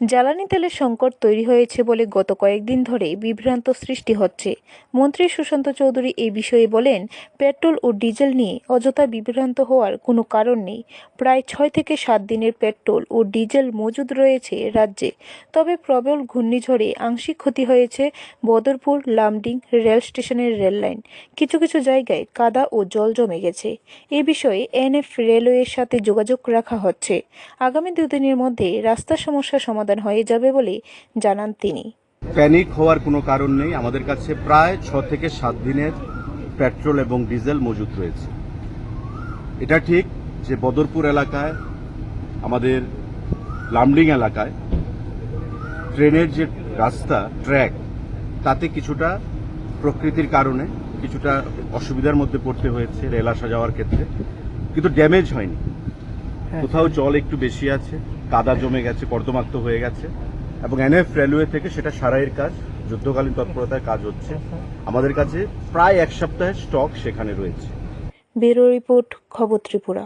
জ্বালানি তেলের সংকট তৈরি হয়েছে বলে গত কয়েকদিন ধরে বিভ্রান্ত সৃষ্টি হচ্ছে। মন্ত্রী সুশান্ত চৌধুরী এই বিষয়ে বলেন, পেট্রোল ও ডিজেল নিয়ে অযথা বিভ্রান্ত হওয়ার কোনো কারণ নেই। প্রায় ছয় থেকে সাত দিনের পেট্রোল ও ডিজেল মজুদ রয়েছে রাজ্যে। তবে প্রবল ঘূর্ণিঝড়ে আংশিক ক্ষতি হয়েছে বদরপুর, লামডিং, রেল স্টেশনের রেল লাইন। কিছু কিছু জায়গায় কাদা ও জল জমে গেছে। এ বিষয়ে এনএফ রেলওয়ের সাথে যোগাযোগ রাখা হচ্ছে। আগামী দুদিনের মধ্যে রাস্তা সমস্যা সমাধান হয়ে যাবে বলে জানান তিনি। প্যানিক হওয়ার কোনো কারণ নেই। আমাদের কাছে প্রায় ছ থেকে সাত দিনের পেট্রোল এবং ডিজেল মজুদ রয়েছে। এটা ঠিক যে বদরপুর এলাকায়, আমাদের লামডিং এলাকায় ট্রেনের যে রাস্তা, ট্র্যাক, তাতে কিছুটা প্রকৃতির কারণে কিছুটা অসুবিধার মধ্যে পড়তে হয়েছে রেল আসা যাওয়ার ক্ষেত্রে। কিন্তু ড্যামেজ হয়নি। কোথাও জল একটু বেশি আছে কাদা জমে গেছে কর্দমাক্ত হয়ে গেছে এবং এনএফ রেলওয়ে থেকে সেটা সারাইয়ের কাজ যুদ্ধকালীন তৎপরতায় কাজ হচ্ছে। আমাদের কাছে প্রায় এক সপ্তাহের স্টক সেখানে রয়েছে। ব্যুরো রিপোর্ট খবর ত্রিপুরা।